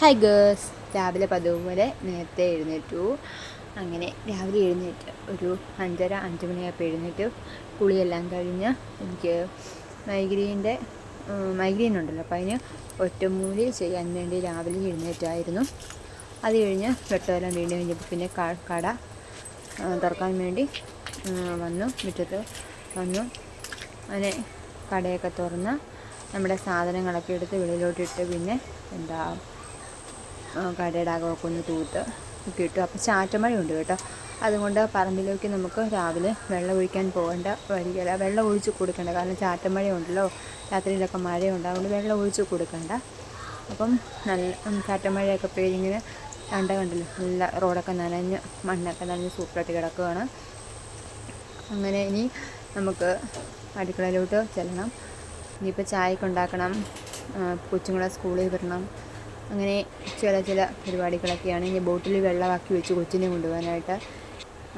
Hi girls രാവിലെ പതിവ് പോലെ നേരത്തെ എഴുന്നേറ്റു. അങ്ങനെ രാവിലെ എഴുന്നേറ്റ് ഒരു അഞ്ചര അഞ്ച് മണിയായപ്പോൾ എഴുന്നേറ്റ് കുളിയെല്ലാം കഴിഞ്ഞ് എനിക്ക് മൈഗ്രീന്റെ മൈഗ്രീൻ ഉണ്ടല്ലോ. അപ്പോൾ അതിന് ഒറ്റമൂലി ചെയ്യാൻ വേണ്ടി രാവിലെ എഴുന്നേറ്റായിരുന്നു. അത് കഴിഞ്ഞ് വെട്ടമെല്ലാം വീണ് കഴിഞ്ഞപ്പോൾ പിന്നെ കട തുറക്കാൻ വേണ്ടി വന്നു. മുറ്റത്ത് വന്നു. അങ്ങനെ കടയൊക്കെ തുറന്ന് നമ്മുടെ സാധനങ്ങളൊക്കെ എടുത്ത് വെളിയിലോട്ടിട്ട് പിന്നെ എന്താ കടയുടെ അകമൊക്കെ ഒന്ന് തൂത്ത് കിട്ടും അപ്പോൾ ചാറ്റമഴയുണ്ട് കേട്ടോ. അതുകൊണ്ട് പറമ്പിലേക്ക് നമുക്ക് രാവിലെ വെള്ളം ഒഴിക്കാൻ പോകേണ്ട വരികയില്ല വെള്ളം ഒഴിച്ച് കൊടുക്കേണ്ട. കാരണം ചാറ്റമഴയുണ്ടല്ലോ. രാത്രിയിലൊക്കെ മഴയുണ്ട്. അതുകൊണ്ട് വെള്ളം ഒഴിച്ച് കൊടുക്കേണ്ട. അപ്പം നല്ല ചാറ്റമഴയൊക്കെ പെയ്തിങ്ങനെ കണ്ട കണ്ടല്ലോ? നല്ല റോഡൊക്കെ നനഞ്ഞ് മണ്ണൊക്കെ നനഞ്ഞ് സൂപ്പറായിട്ട് കിടക്കുകയാണ് അങ്ങനെ ഇനി നമുക്ക് അടുക്കളയിലോട്ട് ചെല്ലണം. ഇനിയിപ്പോൾ ചായക്കുണ്ടാക്കണം കൊച്ചുങ്ങളെ സ്കൂളിൽ വിടണം. അങ്ങനെ ചില ചില പരിപാടികളൊക്കെയാണ് ഇനി ബോട്ടിൽ വെള്ളമാക്കി വെച്ച് കൊച്ചിനെ കൊണ്ടുപോകാനായിട്ട്.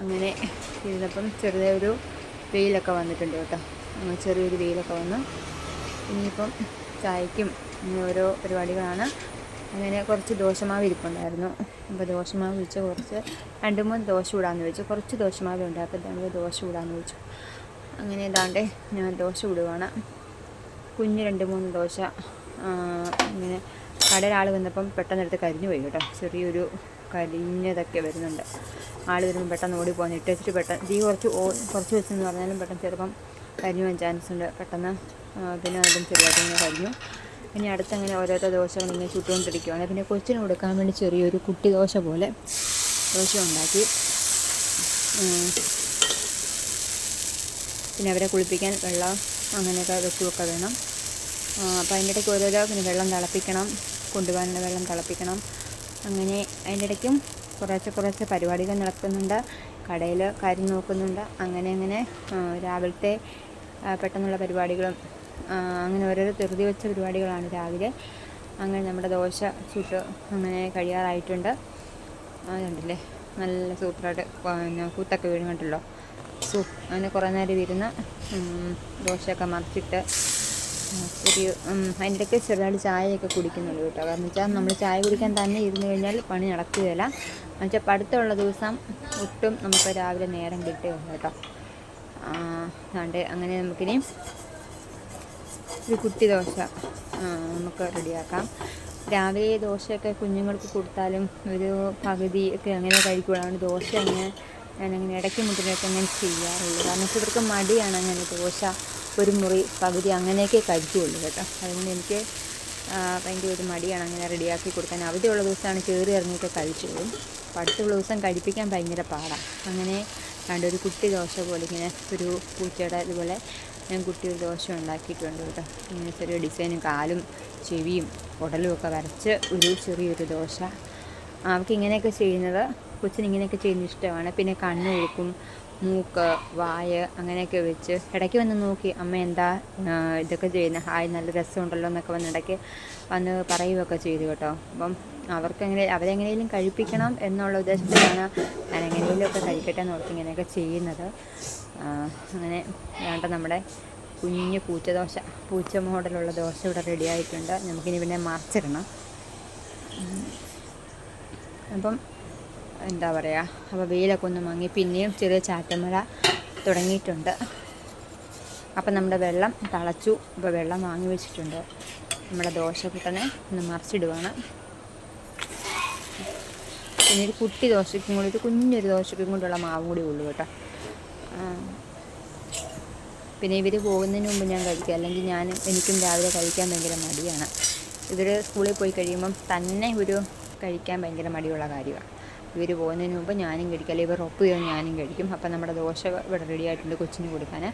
അങ്ങനെ ഇരുന്നപ്പം ചെറിയ ഒരു വെയിലൊക്കെ വന്നിട്ടുണ്ട് കേട്ടോ. അങ്ങനെ ചെറിയൊരു വെയിലൊക്കെ വന്നു. ഇനിയിപ്പം ചായക്കും ഓരോ പരിപാടികളാണ്. അങ്ങനെ കുറച്ച് ദോശമാവ് ഇരിപ്പുണ്ടായിരുന്നു. അപ്പോൾ ദോശമാവ് വെച്ച് കുറച്ച് രണ്ട് മൂന്ന് ദോശ ഇടാമെന്ന് വെച്ചു. കുറച്ച് ദോശമാവ് ഉണ്ട്. അപ്പോൾ നമുക്ക് ദോശ ഇടാമെന്ന് വെച്ചു. അങ്ങനെ ഏതാണ്ട് ഞാൻ ദോശ ഇടുവാണ് കുഞ്ഞ് രണ്ട് മൂന്ന് ദോശ ഇങ്ങനെ കടയിൽ ആൾ വന്നപ്പം പെട്ടെന്ന് എടുത്ത് കരിഞ്ഞു പോയി കേട്ടോ. ചെറിയൊരു കരിഞ്ഞതൊക്കെ വരുന്നുണ്ട്. ആൾ വരുമ്പോൾ പെട്ടെന്ന് ഓടി പോകുന്നു ഇട്ടിട്ട് പെട്ടെന്ന് തീ കുറച്ച് കുറച്ച് വെച്ചെന്ന് പറഞ്ഞാലും പെട്ടെന്ന് ചിലപ്പം കരിഞ്ഞു പോകാൻ ചാൻസ് ഉണ്ട്. പെട്ടെന്ന് പിന്നെ അതും ചെറുതായിട്ട് ഇങ്ങനെ കരിഞ്ഞു. ഇനി അടുത്തങ്ങനെ ഓരോരോ ദോശകൾ ഇങ്ങനെ ചുട്ടുകൊണ്ടിരിക്കുകയാണ് പിന്നെ കൊച്ചിന് കൊടുക്കാൻ വേണ്ടി ചെറിയൊരു കുട്ടി ദോശ പോലെ ദോശ ഉണ്ടാക്കി. പിന്നെ അവരെ കുളിപ്പിക്കാൻ വെള്ളം അങ്ങനെയൊക്കെ വെച്ചുമൊക്കെ വേണം. അപ്പോൾ അതിന്റെ ഇടയ്ക്ക് ഓരോരോ പിന്നെ വെള്ളം തിളപ്പിക്കണം. കൊണ്ടുപോകാനുള്ള വെള്ളം തിളപ്പിക്കണം. അങ്ങനെ അതിന്റെ ഇടയ്ക്കും കുറച്ച് കുറച്ച് പരിപാടികൾ നടക്കുന്നുണ്ട്. കടയിൽ കാര്യം നോക്കുന്നുണ്ട്. അങ്ങനെ അങ്ങനെ രാവിലത്തെ പെട്ടെന്നുള്ള പരിപാടികളും അങ്ങനെ ഓരോരോ ധൃതി വെച്ച പരിപാടികളാണ് രാവിലെ. അങ്ങനെ നമ്മുടെ ദോശ ചുട്ട് അങ്ങനെ കഴിയാറായിട്ടുണ്ട്. അതുണ്ടല്ലേ നല്ല സൂപ്പറായിട്ട് കൂത്തൊക്കെ വീഴുന്നുണ്ടല്ലോ സൂപ്പ് അങ്ങനെ കുറേ നേരം ഇരുന്ന് ഉം, ദോശയൊക്കെ മറിച്ചിട്ട് ഒരു ഇടയ്ക്ക് ചെറുതായിട്ട് ചായയൊക്കെ കുടിക്കുന്നുള്ളൂ കേട്ടോ. കാരണം വെച്ചാൽ നമ്മൾ ചായ കുടിക്കാൻ തന്നെ ഇരുന്ന് കഴിഞ്ഞാൽ പണി നടക്കുകയില്ല. എന്നുവെച്ചാൽ പഠിത്തമുള്ള ദിവസം ഒട്ടും നമുക്ക് രാവിലെ നേരം കിട്ടുകയില്ല കേട്ടോ. അതുകൊണ്ട് അങ്ങനെ നമുക്കിനി ഒരു കുട്ടി ദോശ നമുക്ക് റെഡിയാക്കാം. രാവിലെ ദോശയൊക്കെ കുഞ്ഞുങ്ങൾക്ക് കൊടുത്താലും ഒരു പകുതി ഒക്കെ അങ്ങനെ കഴിക്കുള്ളൂ. ദോശ അങ്ങനെ ഞാനങ്ങനെ ഇടയ്ക്ക് മുട്ടിനൊക്കെ അങ്ങനെ ചെയ്യാറുള്ളൂ. കാരണം ഇവർക്ക് മടിയാണ് അങ്ങനെ ദോശ ഒരു മുറി പകുതി അങ്ങനെയൊക്കെ കഴിക്കുകയുള്ളൂ കേട്ടോ. അതുകൊണ്ട് എനിക്ക് ഭയങ്കര ഒരു മടിയാണ് അങ്ങനെ റെഡിയാക്കി കൊടുക്കാൻ. അവധിയുള്ള ദിവസമാണ് കയറി ഇറങ്ങിയൊക്കെ കഴിച്ചോളും. അപ്പോൾ അടുത്തുള്ള ദിവസം കഴിപ്പിക്കാൻ ഭയങ്കര പാടാണ് അങ്ങനെ കണ്ട ഒരു കുട്ടി ദോശ പോലെ ഇങ്ങനെ ഒരു പൂച്ചയുടെ ഇതുപോലെ ഞാൻ കുട്ടി ഒരു ദോശ ഉണ്ടാക്കിയിട്ടുണ്ട് കേട്ടോ. ഇങ്ങനെ ചെറിയ ഡിസൈനും കാലും ചെവിയും ഉടലും ഒക്കെ വരച്ച് ഒരു ചെറിയൊരു ദോശ. അവർക്ക് ഇങ്ങനെയൊക്കെ ചെയ്യുന്നത് കൊച്ചിന് ഇങ്ങനെയൊക്കെ ചെയ്യുന്ന ഇഷ്ടമാണ്. പിന്നെ കണ്ണ് വെളുക്കും മൂക്ക് വായ അങ്ങനെയൊക്കെ വെച്ച് ഇടയ്ക്ക് വന്ന് നോക്കി അമ്മ എന്താ ഇതൊക്കെ ചെയ്യുന്നത് ഹായ് നല്ല രസമുണ്ടല്ലോ എന്നൊക്കെ വന്ന് ഇടയ്ക്ക് വന്ന് പറയുകയൊക്കെ ചെയ്തു കേട്ടോ. അപ്പം അവർക്കെങ്ങനെ അവരെങ്ങനെയും കഴിപ്പിക്കണം എന്നുള്ള ഉദ്ദേശത്തിലാണ് ഞാൻ എങ്ങനെയെങ്കിലുമൊക്കെ കഴിക്കട്ടെ എന്ന് ഓർത്ത് ഇങ്ങനെയൊക്കെ ചെയ്യുന്നത്. അങ്ങനെ വേണ്ട നമ്മുടെ കുഞ്ഞ് പൂച്ച ദോശ പൂച്ച മോഡലുള്ള ദോശ ഇവിടെ റെഡി ആയിട്ടുണ്ട്. നമുക്കിനി പിന്നെ മറിച്ചിടണം. അപ്പം എന്താ പറയുക അപ്പോൾ വെയിലൊക്കെ ഒന്ന് മങ്ങി പിന്നെയും ചെറിയ ചാറ്റമഴ തുടങ്ങിയിട്ടുണ്ട്. അപ്പം നമ്മുടെ വെള്ളം തളച്ചു ഇപ്പോൾ വെള്ളം വാങ്ങി വെച്ചിട്ടുണ്ട്. നമ്മുടെ ദോശക്കുട്ടനെ ഒന്ന് മറിച്ചിടുവാണ്. പിന്നെ ഒരു കുട്ടി ദോശയ്ക്കും കൂടി ഒരു കുഞ്ഞൊരു ദോശയ്ക്കും കൂടിയുള്ള മാവും കൂടി ഉള്ളൂ കേട്ടോ. പിന്നെ ഇവർ പോകുന്നതിന് മുമ്പ് ഞാൻ കഴിക്കുക അല്ലെങ്കിൽ ഞാൻ എനിക്കും രാവിലെ കഴിക്കാൻ ഭയങ്കര മടിയാണ്. ഇവർ സ്കൂളിൽ പോയി കഴിയുമ്പം തന്നെ ഒരു കഴിക്കാൻ ഭയങ്കര മടിയുള്ള കാര്യമാണ്. ഇവർ പോകുന്നതിന് മുമ്പ് ഞാനും കഴിക്കും. അല്ലെങ്കിൽ ഇവർ ഒപ്പ് ചെയ്ത് ഞാനും കഴിക്കും. അപ്പം നമ്മുടെ ദോശ ഇവിടെ റെഡി ആയിട്ടുണ്ട് കൊച്ചിന് കൊടുക്കാൻ.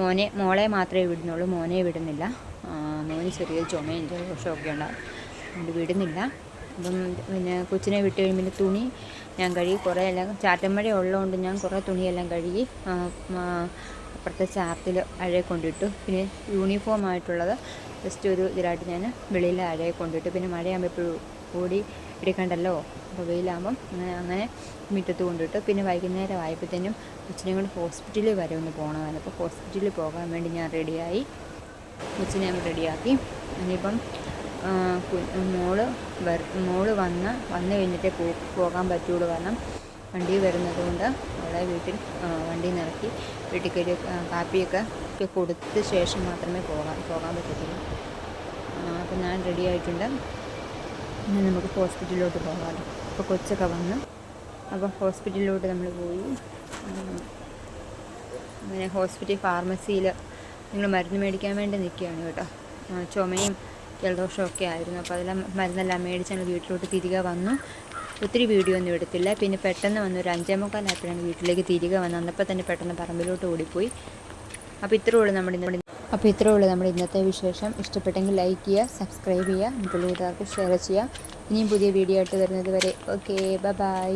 മോനെ മോളെ മാത്രമേ വിടുന്നുള്ളൂ. മോനെ വിടുന്നില്ല. മോന് ചെറിയ ചുമയും ജലദോഷമൊക്കെ ഉണ്ടാകും അതുകൊണ്ട് വിടുന്നില്ല. അപ്പം പിന്നെ കൊച്ചിനെ വിട്ട് കഴിയുമ്പോൾ തുണി ഞാൻ കഴുകി കുറേ എല്ലാം ചാറ്റമഴ ഉള്ളതുകൊണ്ട് ഞാൻ കുറേ തുണിയെല്ലാം കഴുകി അപ്പുറത്തെ ചാർത്തിൽ അഴയെ കൊണ്ടിട്ടു. പിന്നെ യൂണിഫോം ആയിട്ടുള്ളത് ജസ്റ്റ് ഒരു ഇതിലായിട്ട് ഞാൻ വെളിയിൽ അഴയെ കൊണ്ടിട്ടു. പിന്നെ മഴയാകുമ്പോൾ എപ്പോഴും ഓടി എടുക്കണ്ടല്ലോ? അപ്പോൾ വെയിലാകുമ്പം അങ്ങനെ അങ്ങനെ മുറ്റത്ത് കൊണ്ടിട്ടു പിന്നെ വൈകുന്നേരം ആയപ്പോഴത്തേനും കൊച്ചിനെ കൊണ്ട് ഹോസ്പിറ്റലിൽ വരെ ഒന്ന് പോകണമായിരുന്നു. അപ്പോൾ ഹോസ്പിറ്റലിൽ പോകാൻ വേണ്ടി ഞാൻ റെഡിയായി. കൊച്ചിനെ ഞാൻ റെഡിയാക്കി. ഇനിയിപ്പം മോൾ വര മോൾ വന്ന് വന്നു കഴിഞ്ഞിട്ടേ പോ പോകാൻ പറ്റുള്ളൂ. കാരണം വണ്ടി വരുന്നത് കൊണ്ട് അവളെ വീട്ടിൽ വണ്ടി നിറക്കി വീട്ടിൽ കയറി കാപ്പിയൊക്കെ കൊടുത്ത ശേഷം മാത്രമേ പോകാൻ പോകാൻ പറ്റത്തുള്ളൂ. അപ്പം ഞാൻ റെഡി ആയിട്ടുണ്ട്. ഇനി നമുക്ക് ഹോസ്പിറ്റലിലോട്ട് പോകാമല്ലോ അപ്പോൾ കൊച്ചൊക്കെ വന്നു. അപ്പോൾ ഹോസ്പിറ്റലിലോട്ട് നമ്മൾ പോയി. അങ്ങനെ ഹോസ്പിറ്റൽ ഫാർമസിയിൽ നിങ്ങൾ മരുന്ന് മേടിക്കാൻ വേണ്ടി നിൽക്കുകയാണ് കേട്ടോ. ചുമയും ഒക്കെ ആയിരുന്നു. അപ്പോൾ അതെല്ലാം മരുന്നെല്ലാം മേടിച്ച് ഞങ്ങൾ വീട്ടിലോട്ട് തിരികെ വന്നു. ഒത്തിരി വീഡിയോ ഒന്നും എടുത്തില്ല. പിന്നെ പെട്ടെന്ന് വന്നു ഒരു അഞ്ചേ മുക്കാലായപ്പോഴാണ് വീട്ടിലേക്ക് തിരികെ വന്നത് അന്നപ്പോൾ തന്നെ പെട്ടെന്ന് പറമ്പിലോട്ട് ഓടിപ്പോയി. അപ്പോൾ ഇത്രേ ഉള്ളൂ നമ്മുടെ അപ്പോൾ ഇത്രയേ ഉള്ളൂ നമ്മുടെ ഇന്നത്തെ വിശേഷം. ഇഷ്ടപ്പെട്ടെങ്കിൽ ലൈക്ക് ചെയ്യുക സബ്സ്ക്രൈബ് ചെയ്യുക മറ്റുള്ള കൂട്ടുകാർക്ക് ഷെയർ ചെയ്യുക. ഇനിയും പുതിയ വീഡിയോ ആയിട്ട് വരുന്നത് വരെ. Okay bye